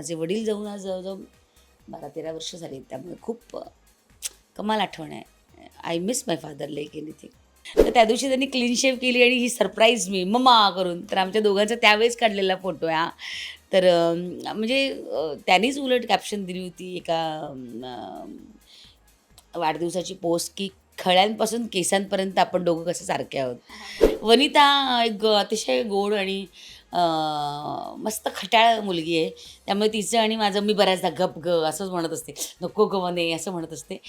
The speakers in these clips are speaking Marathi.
माझे वडील जाऊन आज जवळजवळ बारा तेरा वर्ष झाली त्यामुळे खूप कमाल आठवण आहे. I miss my father lake anything तर त्या दिवशी त्यांनी क्लीन शेव केली आणि ही सरप्राईज मी मम्मा करून. तर आमच्या दोघांचा त्यावेळेस काढलेला फोटो आहे हा. तर म्हणजे त्यांनीच उलट कॅप्शन दिली होती एका वाढदिवसाची पोस्ट की खळ्यांपासून केसांपर्यंत आपण दोघं कसं सारखे आहोत. वनिता एक अतिशय गोड आणि मस्त खट्याळ मुलगी आहे. त्यामुळे तिचं आणि माझं मी बऱ्याचदा गप ग असंच म्हणत असते. नको ग वने असं म्हणत असते.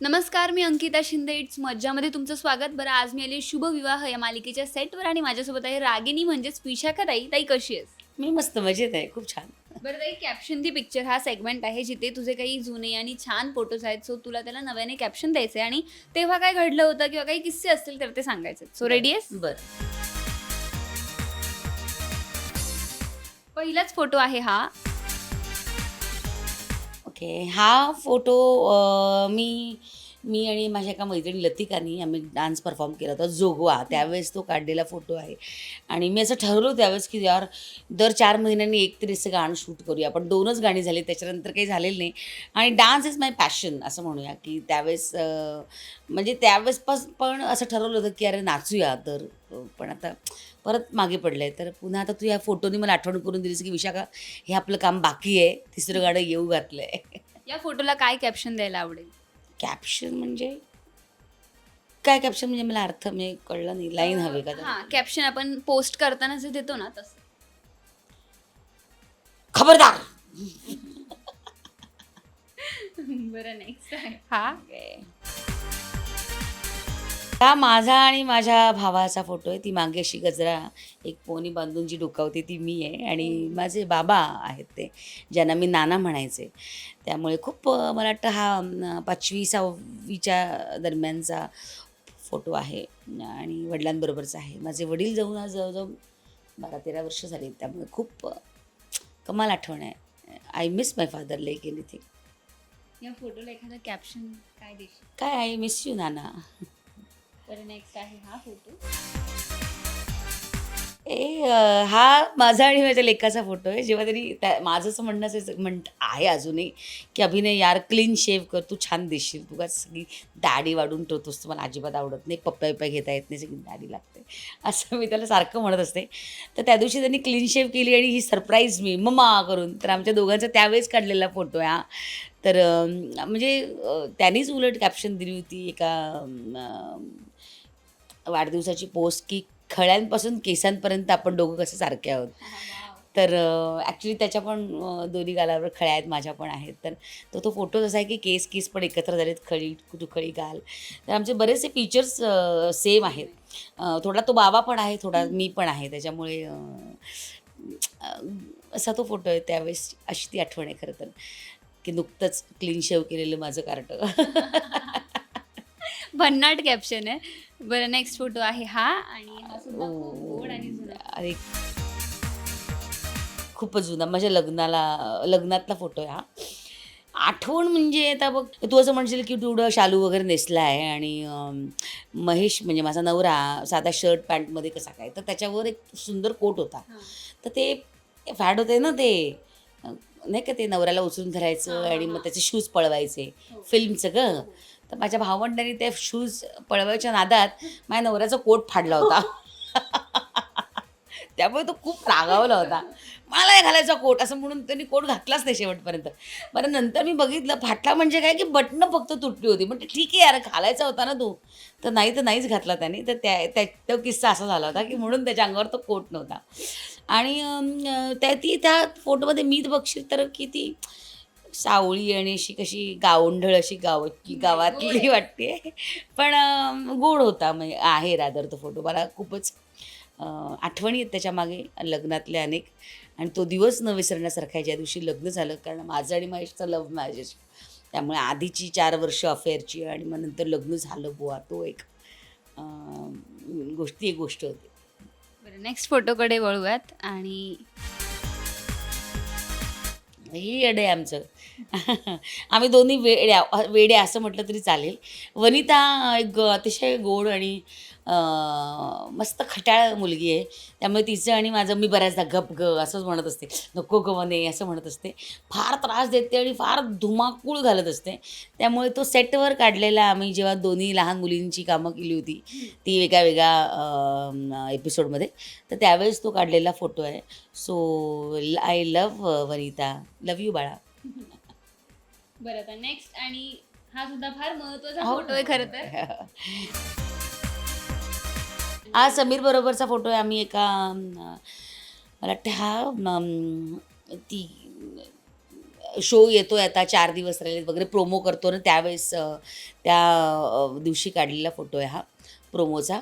नमस्कार मी अंकिता शिंदे. इट्स मज्जामध्ये तुमचं स्वागत. बरं आज मी आली शुभ विवाह या मालिकेच्या सेटवर आणि माझ्यासोबत आहे रागिनी म्हणजेच विशाखा ताई. ताई कशी आहेस? मी मस्त मजेत आहे. खूप छान. बरं ताई कॅप्शन दी पिक्चर हा सेगमेंट आहे जिथे तुझे काही जुने आणि छान फोटोज आहेत. सो तुला त्याला नव्याने कॅप्शन द्यायचे आणि तेव्हा काय घडलं होतं किंवा काही किस्से असतील तर ते सांगायचे सो रेडी आहेस? बरं. पहिलाच फोटो आहे हा. ओके हा फोटो अ, मी मी आणि माझ्या एका मैत्रिणी लतिकानी आम्ही डान्स परफॉर्म केला होता जोगवा. त्यावेळेस तो काढलेला फोटो आहे. आणि मी असं ठरवलं त्यावेळेस की यार दर चार महिन्यांनी एक तरी असं गाणं शूट करूया. आपण दोनच गाणी झाली त्याच्यानंतर काही झालेलं नाही. आणि डान्स इज माय पॅशन असं म्हणूया की त्यावेळेस म्हणजे त्यावेळेसपास पण असं ठरवलं होतं की अरे नाचूया तर. पण आता परत मागे पडलं आहे तर पुन्हा आता तू या फोटोनी मला आठवण करून दिलीस की विशाखा हे आपलं काम बाकी आहे. तिसरं गाणं येऊ घातलं आहे या फोटोला काय कॅप्शन द्यायला आवडेल? कॅप्शन म्हणजे? काय कॅप्शन म्हणजे मला अर्थ म्हणजे कळलं नाही. लाईन हवी का त्याला? हा कॅप्शन आपण पोस्ट करताना जे देतो ना तसं. खबरदार! बरं नेक्स्ट आहे. हा? हा माझा आणि माझ्या भावाचा फोटो आहे. ती मागे अशी गजरा एक पोनी बांधून जी डोकावते ती मी आहे. आणि माझे बाबा आहेत ते ज्यांना मी नाना म्हणायचे. त्यामुळे खूप मला वाटतं हा पाचवी सहावीच्या दरम्यानचा फोटो आहे. आणि वडिलांबरोबरचा आहे. माझे वडील जाऊन आज जवळजवळ बारा तेरा वर्ष झाली त्यामुळे खूप कमाल आठवण आहे. I miss my father lake anything या फोटोला एखादं कॅप्शन काय देशील? काय आय मिस यू नाना? तर नेक्स्ट आहे हा फोटो ए हा माझा आणि माझ्या लेखाचा फोटो आहे. जेव्हा तरी त्या माझं असं म्हणणं असं म्हण आहे अजूनही की अभिनय यार क्लीन शेव कर तू छान दिसशील. तुला सगळी दाढी वाढून ठेवतोस तुम्हाला अजिबात आवडत नाही. पप्पा बिप्पा घेता येत नाही सगळी दाढी लागते. असं मी त्याला सारखं म्हणत असते. तर त्या दिवशी त्यांनी क्लीन शेव केली आणि ही सरप्राईज मी मम्मा करून. तर आमच्या दोघांचा त्यावेळेस काढलेला फोटो आहे हा. तर म्हणजे त्यांनीच उलट कॅप्शन दिली होती एका वाढदिवसाची पोस्ट की खळ्यांपासून केसांपर्यंत आपण दोघं कसं सारखे आहोत. तर ॲक्च्युली त्याच्या पण दोन्ही गालावर खळ्या आहेत माझ्या पण आहेत. तर तो तो फोटो जसा आहे की केस केस पण एकत्र झालेत खळी कुठुखळी गाल. तर आमचे बरेचसे फीचर्स सेम आहेत. थोडा तो बाबा पण आहे थोडा मी पण आहे. त्याच्यामुळे असा तो फोटो आहे. त्यावेळेस अशी ती आठवण आहे खरं तर की नुकतंच क्लीन शेव केलेलं माझं कार्ट भन्नाट कॅप्शन आहे. बरं नेक्स्ट फोटो आहे हा आणि हा सुद्धा खूप गोड आणि जुना. अरे खूपच जुना. माझ्या लग्नाला लग्नातला फोटो आहे हा. आठवण म्हणजे आता बघ तू असं म्हणशील की तू शालू वगैरे नेसला आहे आणि महेश म्हणजे माझा नवरा साधा शर्ट पॅन्टमध्ये कसा काय? तर त्याच्यावर एक सुंदर कोट होता. हा. तर ते फॅड होते ना ते. अं, नाही का ते नवऱ्याला उचलून धरायचं हा, हा, आणि मग हा. त्याचे शूज पळवायचे. हो. फिल्मचं ग. तर माझ्या भावंडांनी ते शूज पळवायच्या नादात माझ्या नवऱ्याचा कोट फाडला होता. त्यामुळे तो खूप रागावला होता. मला नाही घालायचा कोट असं म्हणून त्यांनी कोट घातलाच नाही शेवटपर्यंत. बरं नंतर मी बघितलं फाटला म्हणजे काय की बटणं फक्त तुटली होती. म्हणजे ठीक आहे यार घालायचा होता ना तू. तर नाही तर नाहीच घातला त्याने. तर त्या त्या तो किस्सा असा झाला होता की म्हणून त्याच्या अंगावर तो कोट नव्हता. आणि त्या ती त्या फोटोमध्ये मीच बघशील तर किती सावळी आणि अशी कशी गावंढळ अशी गाव गावातली वाटते. पण गोड होता. म्हणजे आहे रादर तो फोटो. मला खूपच आठवणी आहेत त्याच्यामागे लग्नातले अनेक. आणि तो दिवस न विसरण्यासारखा आहे. ज्या दिवशी लग्न झालं कारण माझं आणि महेशचं लव्ह मॅरेज त्यामुळे आधीची चार वर्ष अफेअरची आणि मग नंतर लग्न झालं बुवा. तो एक गोष्टी एक गोष्ट होती. बरं नेक्स्ट फोटोकडे वळूयात आणि ही येडे आमचं. आम्ही दोन्ही वेड्या वेड्या असं म्हटलं तरी चालेल. वनिता एक अतिशय गोड आणि मस्त खटाळ मुलगी आहे. त्यामुळे तिचं आणि माझं मी बऱ्याचदा गप ग असंच म्हणत असते. नको ग म्हणे असं म्हणत असते. फार त्रास देते आणि फार धुमाकूळ घालत असते. त्यामुळे तो सेटवर काढलेला आम्ही जेव्हा दोन्ही लहान मुलींची कामं केली होती ती वेगळ्या वेगळ्या एपिसोडमध्ये तर त्यावेळेस तो काढलेला फोटो आहे. So I love Vanita. Love you बाळा. बरं आता नेक्स्ट आणि हा सुद्धा फार महत्त्वाचा हो. फोटो आहे खरं तर हा समीर बरोबरचा फोटो आहे आम्ही एका अं, मला वाटतं हा अं, ती शो येतो आहे आता चार दिवस राहिले वगैरे प्रोमो करतो ना त्यावेळेस अं, त्या अं, दिवशी काढलेला फोटो आहे हा प्रोमोचा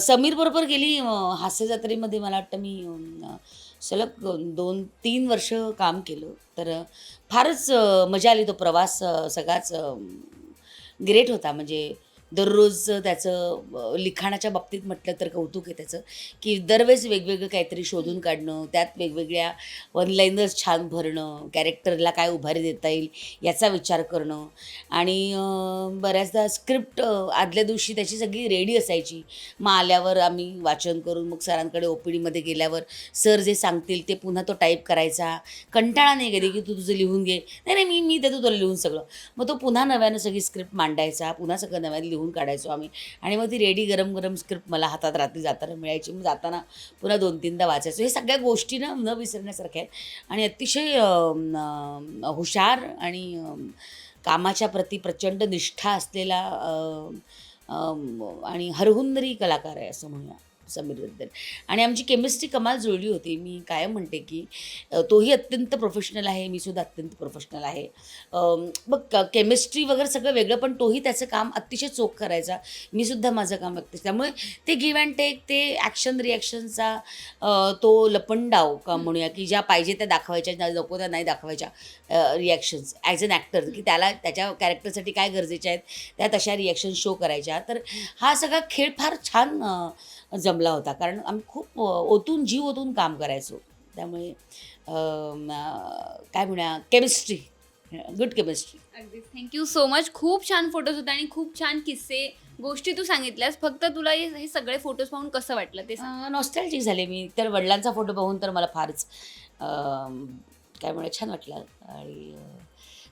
समीर बरोबर गेली अं, हास्य जत्रेमध्ये मला वाटतं मी अं, सलग दोन तीन वर्ष काम केलं. तर फारच मजा आली तो प्रवास सगळाच ग्रेट होता. म्हणजे दररोज त्याचं लिखाणाच्या बाबतीत म्हटलं तर कौतुक आहे त्याचं की दरवेळेस वेगवेगळं काहीतरी शोधून काढणं त्यात वेगवेगळ्या वनलाईनर्स छान भरणं कॅरेक्टरला काय उभारी देता येईल याचा विचार करणं आणि बऱ्याचदा स्क्रिप्ट आदल्या दिवशी त्याची सगळी रेडी असायची. मग आल्यावर आम्ही वाचन करून मग सरांकडे ओ पी डीमध्ये गेल्यावर सर जे सांगतील ते पुन्हा तो टाईप करायचा. कंटाळा नाही कधी की तू तुझं लिहून घे. नाही नाही मी मी देतो तुला लिहून सगळं. मग तो पुन्हा नव्यानं सगळी स्क्रिप्ट मांडायचा पुन्हा सगळं नव्यानं लिहून काढायचो आम्ही. आणि मग ती रेडी गरम गरम स्क्रिप्ट मला हातात रात्री जाताना मिळायची. मग जाताना पुन्हा दोन तीनदा वाचायचो. हे सगळ्या गोष्टी ना न विसरण्यासारख्या आहेत. आणि अतिशय हुशार आणि कामाच्या प्रती प्रचंड निष्ठा असलेला आणि हरहुंदरी कलाकार आहे असं म्हणूया. समीरबद्दल आणि आमची केमिस्ट्री कमाल जुळली होती. मी कायम म्हणते की तोही अत्यंत प्रोफेशनल आहे. मी सुद्धा अत्यंत प्रोफेशनल आहे. बघ केमिस्ट्री वगैरे सगळं वेगळं पण तोही त्याचं काम अतिशय चोख करायचा. मी सुद्धा माझं काम अतिशय त्यामुळे ते गिव्ह अँड टेक ते ॲक्शन रिॲक्शनचा तो लपंडाव का म्हणूया की ज्या पाहिजे त्या दाखवायच्या ज्या नको त्या नाही दाखवायच्या रिॲक्शन्स ॲज अन ॲक्टर की त्याला त्याच्या कॅरेक्टरसाठी काय गरजेच्या आहेत त्या तशा रिॲक्शन शो करायच्या. तर हा सगळा खेळ फार छान जमला होता. कारण आम्ही खूप ओतून जीव ओतून काम करायचो. त्यामुळे काय म्हणूया केमिस्ट्री गुड केमिस्ट्री अगदीच. थँक्यू सो मच खूप छान फोटोज होते आणि खूप छान किस्से गोष्टी तू सांगितल्यास. फक्त तुला हे सगळे फोटोज पाहून कसं वाटलं ते. नॉस्टॅल्जिक झाले मी. तर वडिलांचा फोटो पाहून तर मला फारच काय म्हणूया छान वाटलं. आणि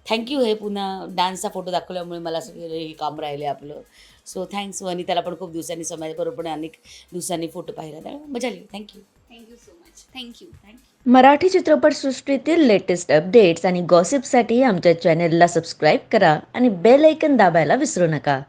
थँक्यू हे पुन्हा डान्सचा फोटो दाखवल्यामुळे मला सगळं हे काम राहिले आपलं. सो थँक्स वनिताला पण खूप दिवसांनी समाजाबरोबर पण अनेक दिवसांनी फोटो पाहिला. त्यामुळे मजा आली. Thank you thank you so much thank you thank you Marathi चित्रपटसृष्टीतील लेटेस्ट अपडेट्स आणि गॉसिपसाठी आमच्या चॅनेलला सबस्क्राईब करा आणि बेल ऐकन दाबायला विसरू नका.